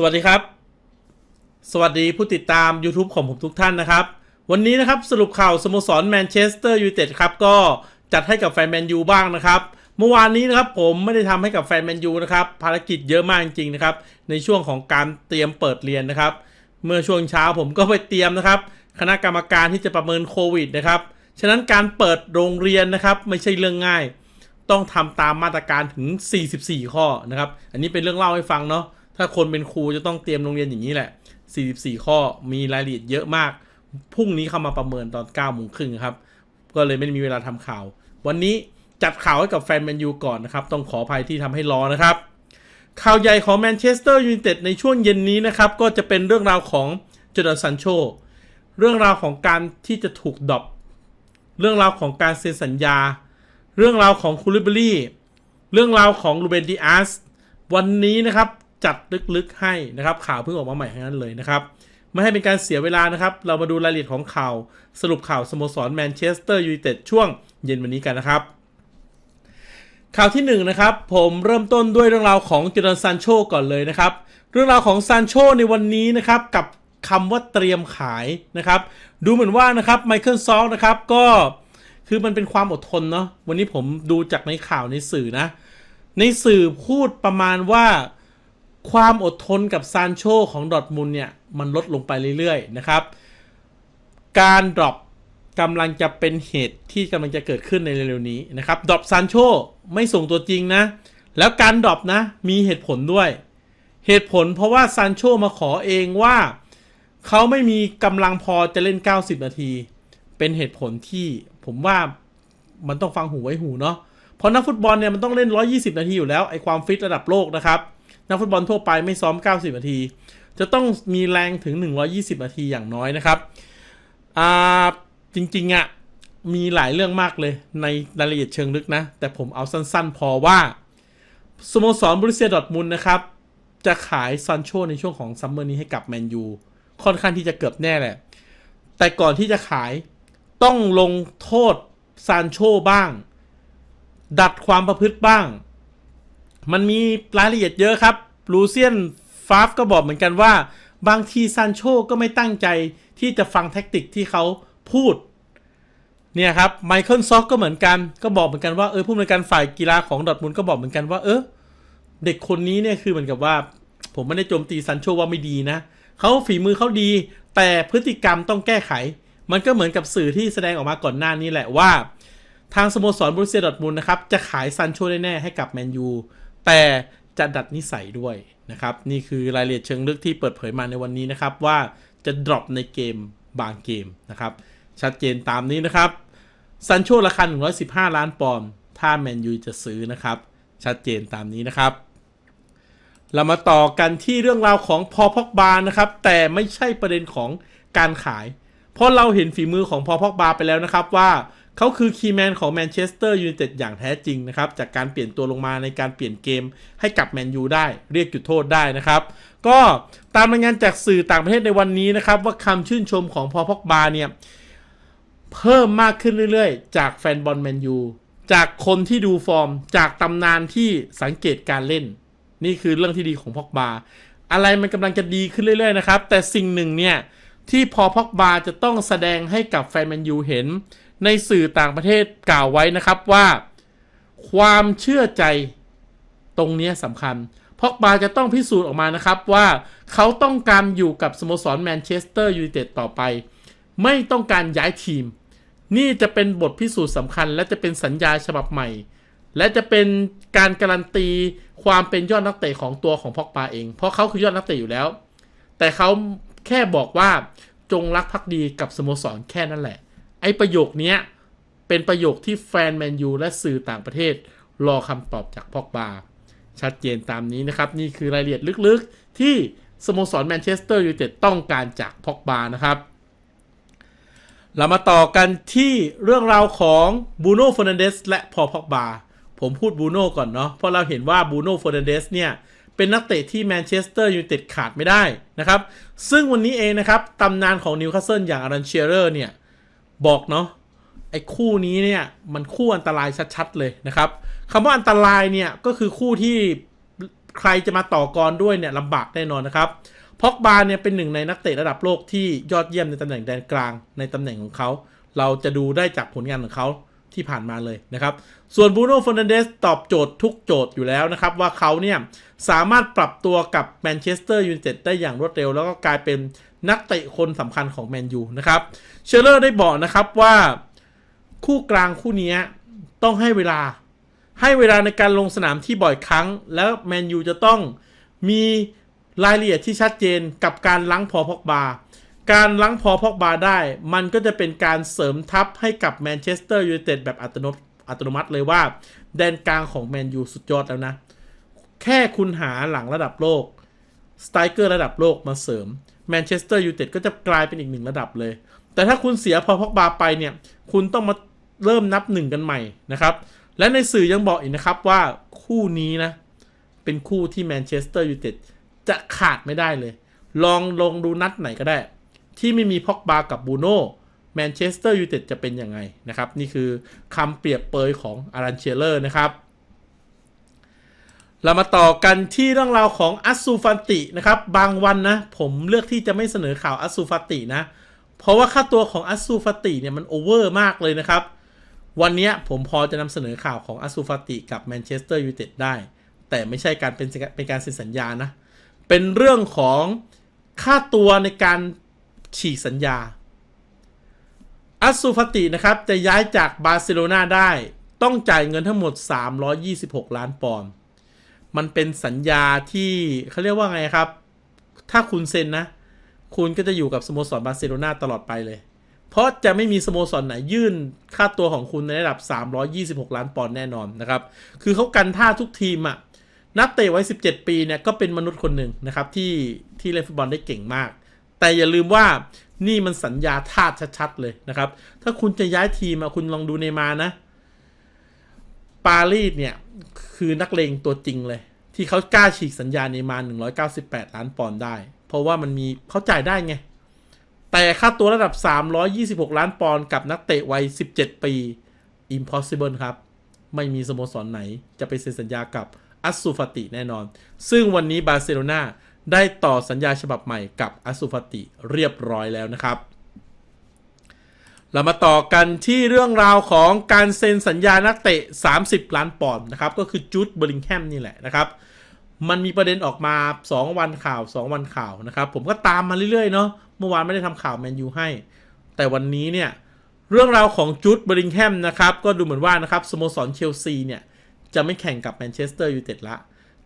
สวัสดีครับ สวัสดีผู้ติดตาม YouTube ของผมทุกท่านนะครับ วันนี้นะครับสรุปข่าวสโมสรแมนเชสเตอร์ยูไนเต็ดครับ ก็จัดให้กับแฟนแมนยูบ้างนะครับ เมื่อวานนี้นะครับผมไม่ได้ทำให้กับแฟนแมนยูนะครับ ภารกิจเยอะมากจริงๆนะครับ ในช่วงของการเตรียมเปิดเรียนนะครับ เมื่อช่วงเช้าผมก็ไปเตรียมนะครับ คณะกรรมการที่จะประเมินโควิดนะครับ ฉะนั้นการเปิดโรงเรียนนะครับ ไม่ใช่เรื่องง่าย ต้องทำตามมาตรการถึง 44 ข้อนะครับ อันนี้เป็นเรื่องเล่าให้ฟังเนาะ ถ้าคนเป็นครูจะต้องเตรียมโรงเรียนอย่างนี้แหละ 44 ข้อมีรายละเอียดเยอะมาก พรุ่งนี้เข้ามาประเมินตอน9โมงครึ่งครับ ก็เลยไม่มีเวลาทำข่าว วันนี้จัดข่าวให้กับแฟนแมนยูก่อนนะครับ ต้องขออภัยที่ทำให้รอนะครับ ข่าวใหญ่ของแมนเชสเตอร์ยูไนเต็ดในช่วงเย็นนี้นะครับ ก็จะเป็นเรื่องราวของจอร์ซันโชเรื่องราวของการที่จะถูกดรอปเรื่องราวของการเซ็นสัญญา เรื่องราวของคูลิบรี่ เรื่องราวของลูเบนดิอาส วันนี้นะครับ จัดลึกๆให้นะครับ ข่าวเพิ่งออกมาใหม่ทั้งนั้นเลยนะครับ ไม่ให้เป็นการเสียเวลานะครับ เรามาดูรายละเอียดของข่าวสรุปข่าวสโมสรแมนเชสเตอร์ยูไนเต็ดช่วงเย็นวันนี้กันนะครับข่าวที่1นนะครับผมเริ่มต้นด้วยเรื่องราวของเจอร์ซันโชก่อนเลยนะครับ เรื่องราวของซานโชในวันนี้นะครับกับคำว่าเตรียมขายนะครับ ดูเหมือนว่านะครับไมเคิลซอลนะครับก็คือมันเป็นความอดทนเนาะวันนี้ผมดูจากในข่าวในสื่อนะ ในสื่อพูดประมาณว่า ความอดทนกับซานโชของดอทมุนเนี่ยมันลดลงไปเรื่อยๆนะครับ การดรอปกำลังจะเป็นเหตุที่กำลังจะเกิดขึ้นในเร็วๆนี้นะครับดรอปซานโชไม่ส่งตัวจริงนะ แล้วการดรอปนะมีเหตุผลด้วย เหตุผลเพราะว่าซานโชมาขอเองว่าเขาไม่มีกำลังพอจะเล่น 90 นาที เป็นเหตุผลที่ผมว่ามันต้องฟังหูไว้หูเนาะเพราะนักฟุตบอลเนี่ยมันต้องเล่น 120 นาทีอยู่แล้วไอความฟิตระดับโลกนะครับ นักฟุตบอลทั่วไปไม่ซ้อม 90 นาที จะต้องมีแรงถึง 120 นาทีอย่างน้อยนะครับอ่าจริงๆอะ่ะมีหลายเรื่องมากเลยในรายละเอียดเชิงลึกนะ แต่ผมเอาสั้นๆ พอว่าสโมสรบริเซียดอทมุนนะครับ จะขายซันโชในช่วงของซัมเมอร์นี้ให้กับแมนยูค่อนข้างที่จะเกือบแน่แหละ แต่ก่อนที่จะขายต้องลงโทษซานโชบ้าง ดัดความประพฤติบ้าง มันมีรายละเอียดเยอะครับลูเซียนฟาฟก็บอกเหมือนกันว่า บางทีซานโชก็ไม่ตั้งใจที่จะฟังแท็กติกที่เขาพูดเนี่ยครับไมเคิลซอกก็เหมือนกันก็บอกเหมือนกันว่าเออผู้อำนวยการฝ่ายกีฬาของดอทมุนก็บอกเหมือนกันว่า เออเด็กคนนี้เนี่ยคือเหมือนกับว่า ผมไม่ได้โจมตีซันโชว่าไม่ดีนะเขาฝีมือเขาดี แต่พฤติกรรมต้องแก้ไข มันก็เหมือนกับสื่อที่แสดงออกมาก่อนหน้านี้แหละว่า ทางสโมสรบรูเซียดอทมุนนะครับจะขายซันโชแน่ๆให้กับแมนยู แต่จะดัดนิสัยด้วยนะครับ นี่คือรายละเอียดเชิงลึกที่เปิดเผยมาในวันนี้นะครับ ว่าจะดรอปในเกมบางเกมนะครับ ชัดเจนตามนี้นะครับซันโชราคา115 ล้านปอนด์ถ้าแมนยูจะซื้อนะครับ ชัดเจนตามนี้นะครับ เรามาต่อกันที่เรื่องราวของพอพอกบานะครับ แต่ไม่ใช่ประเด็นของการขาย เพราะเราเห็นฝีมือของพอพอกบาไปแล้วนะครับว่า เขาคือคีย์แมนของแมนเชสเตอร์ยูไนเต็ดอย่างแท้จริงนะครับ จากการเปลี่ยนตัวลงมาในการเปลี่ยนเกมให้กับแมนยูได้ เรียกจุดโทษได้นะครับ ก็ตามรายงานจากสื่อต่างประเทศในวันนี้นะครับ ว่าคำชื่นชมของพอพอกบาเนี่ย เพิ่มมากขึ้นเรื่อยๆ จากแฟนบอลแมนยูจากคนที่ดูฟอร์ม จากตำนานที่สังเกตการเล่น นี่คือเรื่องที่ดีของพอกบาอะไรมันกำลังจะดีขึ้นเรื่อยๆนะครับ แต่สิ่งหนึ่งเนี่ยที่พอพอกบาจะต้องแสดงให้กับแฟนแมนยูเห็น ในสื่อต่างประเทศกล่าวไว้นะครับว่า ความเชื่อใจตรงนี้สำคัญ เพอกบาจะต้องพิสูจน์ออกมานะครับว่าเขาต้องการอยู่กับสโมสรแมนเชสเตอร์ยูไนเต็ดต่อไป ไม่ต้องการย้ายทีม นี่จะเป็นบทพิสูจน์สำคัญ และจะเป็นสัญญาฉบับใหม่ และจะเป็นการการันตีความเป็นยอดนักเตะของตัวของพอกบาเอง เพราะเขาคือยอดนักเตะอยู่แล้ว แต่เขาแค่บอกว่าจงรักภักดีกับสโมสรแค่นั้นแหละ ไอ้ประโยคนี้เป็นประโยคที่แฟนแมนยูและสื่อต่างประเทศ รอคำตอบจากพอกบา ชัดเจนตามนี้นะครับ นี่คือรายละเอียดลึกๆ ที่สโมสรแมนเชสเตอร์ยูไนเต็ดต้องการจากพอกบานะครับ เรามาต่อกันที่เรื่องราวของบูโน่ฟ e ร์นันเดสและพอพอกบา ผมพูดบูโน่ก่อนเนาะเพราะเราเห็นว่าบูโน่ฟ e ร์นันเดสเนี่ยเป็นนักเตะที่แมนเชสเตอร์ยูไนเต็ดขาดไม่ได้นะครับ ซึ่งวันนี้เองนะครับตำนานของนิวคาสเซิลอย่างอารันเชียร์เนี่ย บอกเนาะไอ้คู่นี้เนี่ยมันคู่อันตรายชัดๆเลยนะครับคำว่าอันตรายเนี่ยก็คือคู่ที่ใครจะมาต่อกรด้วยเนี่ยลำบากแน่นอนนะครับพ็อกบาเนี่ยเป็นหนึ่งในนักเตะระดับโลกที่ยอดเยี่ยมในตำแหน่งแดนกลางในตำแหน่งของเขา เราจะดูได้จากผลงานของเขาที่ผ่านมาเลยนะครับ ส่วนบูโน่ฟ r น a นเดสตอบโจทย์ทุกโจทย์อยู่แล้วนะครับ ว่าเขาเนี่ยสามารถปรับตัวกับแมนเชสเตอร์ยูไนเต็ดได้อย่างรวดเร็ว แล้วก็กลายเป็น นักเตะคนสำคัญของแมนยูนะครับเชลเลอร์ได้บอกนะครับว่าคู่กลางคู่นี้ต้องให้เวลา ให้เวลาในการลงสนามที่บ่อยครั้ง แล้วแมนยูจะต้องมีรายละเอียดที่ชัดเจนกับการล้างพอพอกบา การล้างพอพอกบาได้ มันก็จะเป็นการเสริมทัพให้กับแมนเชสเตอร์ยูไนเต็ดแบบอัตโนอัตโนมัติเลยว่า แดนกลางของแมนยูสุดยอดแล้วนะ แค่คุณหาหลังระดับโลกสไตรเกอร์ระดับโลกมาเสริม แมนเชสเตอร์ยูไนเต็ดก็จะกลายเป็นอีกหนึ่งระดับเลย แต่ถ้าคุณเสียพอพอกบาไปเนี่ย คุณต้องมาเริ่มนับหนึ่งกันใหม่นะครับ และในสื่อยังบอกอีกนะครับว่าคู่นี้นะ เป็นคู่ที่แมนเชสเตอร์ยูไนเต็ดจะขาดไม่ได้เลย ลองลงดูนัดไหนก็ได้ ที่ไม่มีพอกบากับบูโน่แมนเชสเตอร์ยูไนเต็ดจะเป็นยังไงนะครับ นี่คือคำเปรียบเปยของอารันเชเลอร์นะครับ เรามาต่อกันที่เรื่องราวของอัสซูฟันตินะครับ บางวันนะ ผมเลือกที่จะไม่เสนอข่าวอัสซูฟันตินะ เพราะว่าค่าตัวของอัสซูฟันติเนี่ยมันโอเวอร์มากเลยนะครับ วันนี้ผมพอจะนำเสนอข่าวของอัสซูฟันติกับแมนเชสเตอร์ยูไนเต็ดได้ แต่ไม่ใช่การเป็นเป็นการเซ็นสัญญานะ เป็นเรื่องของค่าตัวในการฉีกสัญญา อัสซูฟาตินะครับจะย้ายจากบาร์เซโลนาได้ ต้องจ่ายเงินทั้งหมด 326 ล้านปอนด์ มันเป็นสัญญาที่เขาเรียกว่าไงครับ ถ้าคุณเซ็นนะ คุณก็จะอยู่กับสโมสรบาร์เซโลนาตลอดไปเลย เพราะจะไม่มีสโมสรไหนยื่นค่าตัวของคุณในระดับ 326 ล้านปอนด์แน่นอนนะครับ คือเขากันท่าทุกทีมอะนักเตะไว้ 17 ปีเนี่ยก็เป็นมนุษย์คนหนึ่งนะครับที่ที่เล่นฟุตบอลได้เก่งมาก แต่อย่าลืมว่านี่มันสัญญาทาสชัดๆเลยนะครับ ถ้าคุณจะย้ายทีมมาคุณลองดูเนมานะ ปารีสเนี่ย คือนักเลงตัวจริงเลย ที่เขากล้าฉีกสัญญาเนมา 198 ล้านปอนด์ได้ เพราะว่ามันมีเขาจ่ายได้ไง แต่ค่าตัวระดับ 326 ล้านปอนด์กับนักเตะวัย 17 ปี impossible ครับ ไม่มีสโมสรไหนจะไปเซ็นสัญญากับอัสซูฟาติแน่นอน ซึ่งวันนี้บาร์เซโลนาได้ต่อสัญญาฉบับใหม่กับอัสซูฟาติเรียบร้อยแล้วนะครับ เรามาต่อกันที่เรื่องราวของการเซ็นสัญญานักเตะ 30 ล้านปอนด์นะครับ ก็คือจูดเบอริงแฮมนี่แหละนะครับ มันมีประเด็นออกมา 2 วันข่าว 2 วันข่าวนะครับ ผมก็ตามมาเรื่อยๆเนาะเมื่อวานไม่ได้ทำข่าวแมนยูให้ แต่วันนี้เนี่ยเรื่องราวของจูดเบอริงแฮมนะครับ ก็ดูเหมือนว่านะครับสโมสรเชลซีเนี่ย จะไม่แข่งกับแมนเชสเตอร์ยูไนเต็ดละ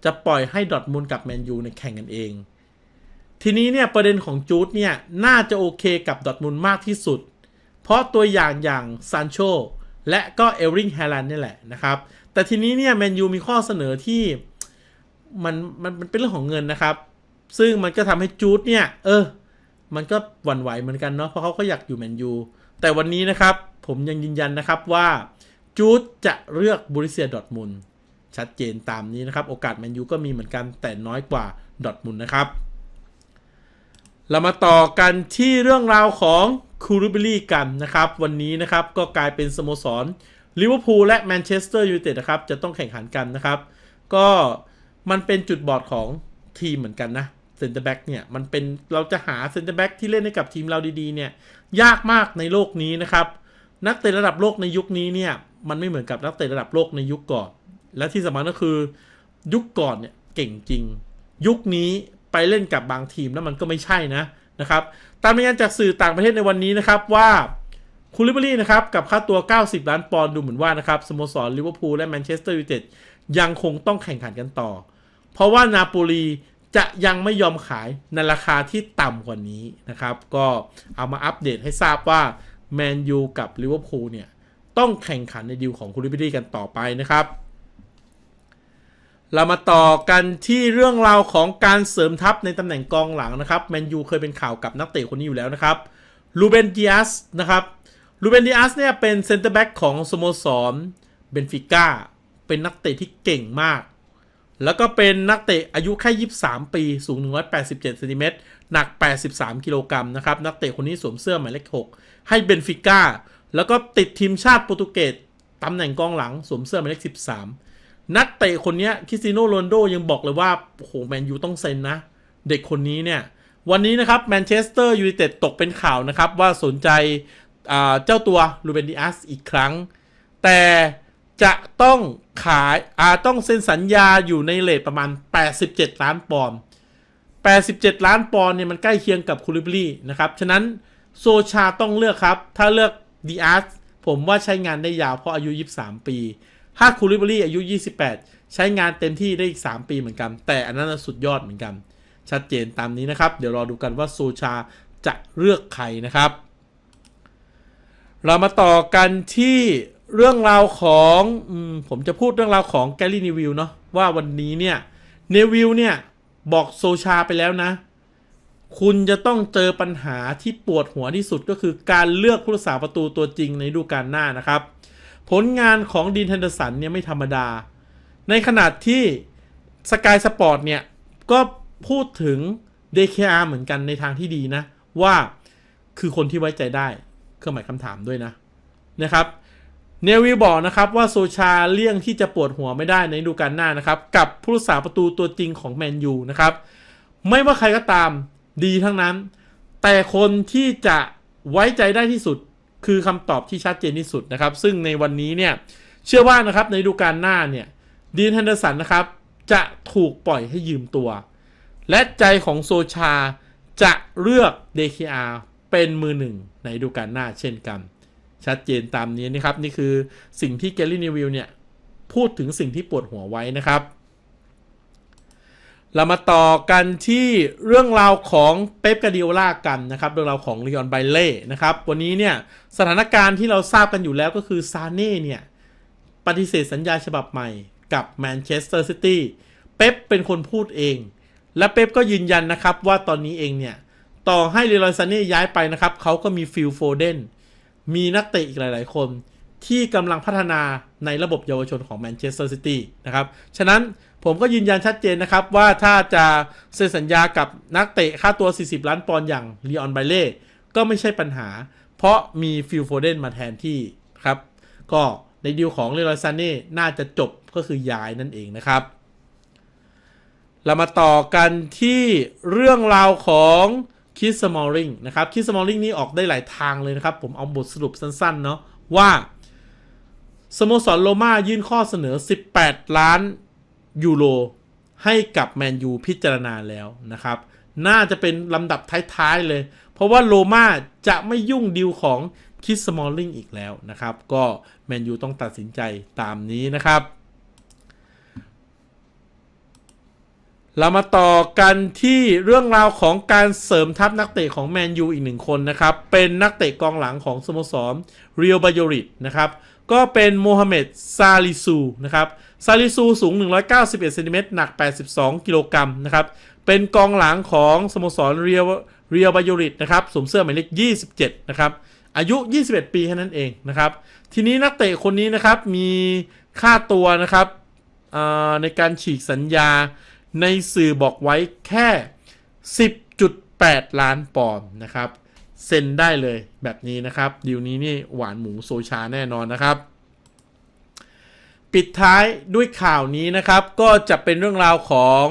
จะปล่อยให้ดอทมุนด์กับแมนยูในแข่งกันเอง ทีนี้เนี่ยประเด็นของจูดเนี่ยน่าจะโอเคกับดอทมุนด์มากที่สุด เพราะตัวอย่างอย่างซานโชและก็เอลริงแฮลันนี่แหละนะครับ แต่ทีนี้เนี่ยแมนยูมีข้อเสนอที่มันมันมันเป็นเรื่องของเงินนะครับ ซึ่งมันก็ทำให้จูดเนี่ย เออ มันก็หวั่นไหวเหมือนกันเนาะเพราะเขาก็อยากอยู่แมนยูแต่วันนี้นะครับ ผมยังยืนยันนะครับว่าจูดจะเลือกบริเซียดอทมุนชัดเจนตามนี้นะครับ โอกาสแมนยูก็มีเหมือนกันแต่น้อยกว่าดอทมุนนะครับ เรามาต่อกันที่เรื่องราวของคูรูบิลี่กันนะครับ วันนี้นะครับก็กลายเป็นสโมสรลิเวอร์พูลและแมนเชสเตอร์ยูไนเต็ดนะครับ จะต้องแข่งขันกันนะครับ ก็มันเป็นจุดบอดของทีมเหมือนกันนะเซนเตอร์แบ็กเนี่ยมันเป็นเราจะหาเซนเตอร์แบ็กที่เล่นให้กับทีมเราดีๆเนี่ยยากมากในโลกนี้นะครับ นักเตะระดับโลกในยุคนี้เนี่ยมันไม่เหมือนกับนักเตะระดับโลกในยุคก่อน และที่สำคัญก็คือ ยุคก่อนเนี่ยเก่งจริง ยุคนี้ ไปเล่นกับบางทีมแล้วมันก็ไม่ใช่นะนะครับตามรายงานจากสื่อต่างประเทศในวันนี้นะครับว่าคูลิบารีนะครับกับค่าตัว 90 ล้านปอนด์ดูเหมือนว่านะครับสโมสรลิเวอร์พูลและแมนเชสเตอร์ยูไนเต็ดยังคงต้องแข่งขันกันต่อ เพราะว่านาโปลีจะยังไม่ยอมขายในราคาที่ต่ำกว่านี้นะครับ ก็เอามาอัปเดตให้ทราบว่าแมนยูกับลิเวอร์พูลเนี่ยต้องแข่งขันในดีลของคูลิบารีกันต่อไปนะครับ เรามาต่อกันที่เรื่องราวของการเสริมทัพในตำแหน่งกองหลังนะครับแมนยูเคยเป็นข่าวกับนักเตะคนนี้อยู่แล้วนะครับลูเบนดิอัสนะครับลูเบนดิอัสเนี่ยเป็นเซนเตอร์แบ็กของสโมสรเบนฟิก้าเป็นนักเตะที่เก่งมาก แล้วก็เป็นนักเตะอายุแค่ 23 ปี สูง 187เซนติเมตรหนัก 83 กิโลกรัมนะครับ นักเตะคนนี้สวมเสื้อหมายเลข 6 ให้เบนฟิก้าแล้วก็ติดทีมชาติโปรตุเกสตำแหน่งกองหลังสวมเสื้อหมายเลข 13 นักเตะคนนี้คริสติโนโรนโดยังบอกเลยว่าโอ้โหแมนยูต้องเซ็นนะ เด็กคนนี้เนี่ย วันนี้นะครับแมนเชสเตอร์ยูไนเต็ดตกเป็นข่าวนะครับ ว่าสนใจเจ้าตัวลูเบนดิอัสอีกครั้ง แต่จะต้องขายอาต้องเซ็นสัญญาอยู่ในเลทประมาณ 87 ล้านปอนด์87 ล้านปอนด์เนี่ยมันใกล้เคียงกับคูลิบลีนะครับ ฉะนั้นโซชาต้องเลือกครับ ถ้าเลือกดีอาร์ผมว่าใช้งานได้ยาวเพราะอายุ 23 ปี ถ้าคูลิบลีอายุ 28 ใช้งานเต็มที่ได้อีก 3 ปีเหมือนกัน แต่อันนั้นสุดยอดเหมือนกัน ชัดเจนตามนี้นะครับ เดี๋ยวรอดูกันว่าโซชาจะเลือกใครนะครับ เรามาต่อกันที่เรื่องราวของอมผมจะพูดเรื่องราวของแกลลี่นิวิลเนาะว่าวันนี้เนี่ยเนวิลเนี่ยบอกโซชาไปแล้วนะ คุณจะต้องเจอปัญหาที่ปวดหัวที่สุดก็คือการเลือกผู้รักษาประตูตัวจริงในฤดูกาลหน้านะครับ ผลงานของดีนเฮนเดอร์สันเนี่ยไม่ธรรมดา ในขณะที่สกายสปอร์ตเนี่ย ก็พูดถึง DKR เหมือนกันในทางที่ดีนะ ว่าคือคนที่ไว้ใจได้ เครื่องหมายคำถามด้วยนะนะครับเนวิลบอกนะครับว่าโซชาเลี่ยงที่จะปวดหัวไม่ได้ในฤดูกาลหน้านะครับ กับผู้รักษาประตูตัวจริงของแมนยูนะครับ ไม่ว่าใครก็ตามดีทั้งนั้น แต่คนที่จะไว้ใจได้ที่สุด คือคำตอบที่ชัดเจนที่สุดนะครับ ซึ่งในวันนี้เนี่ยเชื่อว่านะครับในฤดูกาลหน้าเนี่ยดีนแฮนเดอร์สันนะครับ จะถูกปล่อยให้ยืมตัว และใจของโซชาจะเลือก DKR เป็นมือหนึ่งในฤดูกาลหน้าเช่นกัน ชัดเจนตามนี้นะครับ นี่คือสิ่งที่เกลลี่นิวิลเนี่ยพูดถึงสิ่งที่ปวดหัวไว้นะครับ เรามาต่อกันที่เรื่องราวของเป๊ปกาดิโอลากันนะครับ เรื่องราวของลีออนไบเล่นะครับ วันนี้เนี่ยสถานการณ์ที่เราทราบกันอยู่แล้วก็คือซาเน่เนี่ยปฏิเสธสัญญาฉบับใหม่กับแมนเชสเตอร์ซิตี้เป๊ปเป็นคนพูดเอง และเป๊ปก็ยืนยันนะครับว่าตอนนี้เองเนี่ย ต่อให้ลรอยซาเน่ย้ายไปนะครับเขาก็มีฟิลโฟเดนมีนักเตะอีกหลาย ๆ คน ที่กำลังพัฒนาในระบบเยาวชนของแมนเชสเตอร์ซิตี้นะครับ ฉะนั้นผมก็ยืนยันชัดเจนนะครับว่าถ้าจะเซ็นสัญญากับนักเตะค่าตัว 40 ล้านปอนด์อย่างลีออนไบเล่ก็ไม่ใช่ปัญหา เพราะมีฟิลโฟเดนมาแทนที่ครับ ก็ในดีลของเลรอยซาเน่น่าจะจบก็คือย้ายนั่นเองนะครับ เรามาต่อกันที่เรื่องราวของคิสมอลริงนะครับคิสมอลริงนี่ออกได้หลายทางเลยนะครับ ผมเอาบทสรุปสั้นๆเนาะว่า สโมสรโรมายื่นข้อเสนอ 18 ล้านยูโรให้กับแมนยูพิจารณาแล้วนะครับ น่าจะเป็นลำดับท้ายๆเลย เพราะว่าโรมาจะไม่ยุ่งดีลของคิสมอลริงอีกแล้วนะครับ ก็แมนยูต้องตัดสินใจตามนี้นะครับ เรามาต่อกันที่เรื่องราวของการเสริมทัพนักเตะของแมนยูอีกหนึ่งคนนะครับ เป็นนักเตะกองหลังของสโมสรเรียลบาโยริตนะครับ ก็เป็นโมฮัมเหม็ดซาลิซูนะครับซาลิซูสูง 191เซนติเมตรหนัก 82 กิโลกรัมนะครับ เป็นกองหลังของสโมสรเรียลเรียลบายริตนะครับสวมเสื้อหมายเลข 27 นะครับ อายุ 21 ปีแค่นั้นเองนะครับ ทีนี้นักเตะคนนี้นะครับ มีค่าตัวนะครับในการฉีกสัญญาในสื่อบอกไว้แค่ 10.8 ล้านปอนด์นะครับ เซ็นได้เลยแบบนี้นะครับดีลนี้นี่หวานหมูโซชาแน่นอนนะครับ ปิดท้ายด้วยข่าวนี้นะครับ ก็จะเป็นเรื่องราวของ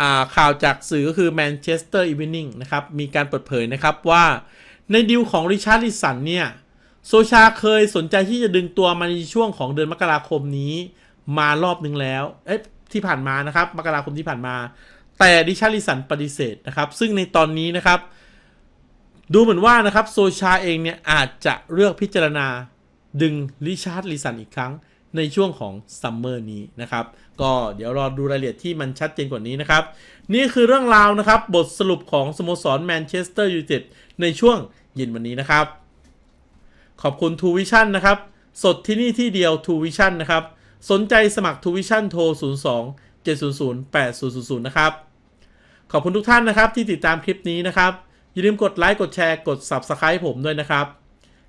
อาข่าวจากสื่อก็คือ Manchester Evening นะครับ มีการเปิดเผยนะครับว่าในดีลของริชาร์ดลิสันเนี่ยโซชาเคยสนใจที่จะดึงตัวมาในช่วงของเดือนมกราคมนี้ มารอบนึงแล้ว เอ๊ะที่ผ่านมานะครับ มกราคมที่ผ่านมา แต่ดิชาร์ลิสันปฏิเสธนะครับ ซึ่งในตอนนี้นะครับ ดูเหมือนว่านะครับโซชาเองเนี่ยอาจจะเลือกพิจารณาดึงริชาร์ดลิสันอีกครั้งในช่วงของซัมเมอร์นี้นะครับ ก็เดี๋ยวรอดูรายละเอียดที่มันชัดเจนกว่านี้นะครับ นี่คือเรื่องราวนะครับ บทสรุปของสโมสรแมนเชสเตอร์ยูไนเต็ดในช่วงเย็นวันนี้นะครับ ขอบคุณ t ูวิชั่นนะครับ สดที่นี่ที่เดียว t ูวิชั่นนะครับ สนใจสมัคร t ูวิชั่นโทร 02 700 8000 นะครับ ขอบคุณทุกท่านนะครับที่ติดตามคลิปนี้นะครับ อย่าลืมกดไลค์ กดแชร์ กด Subscribe ผมด้วยนะครับ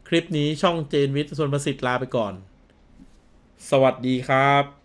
คลิปนี้ช่องเจนวิทย์ส่วนประสิทธิ์ลาไปก่อน สวัสดีครับ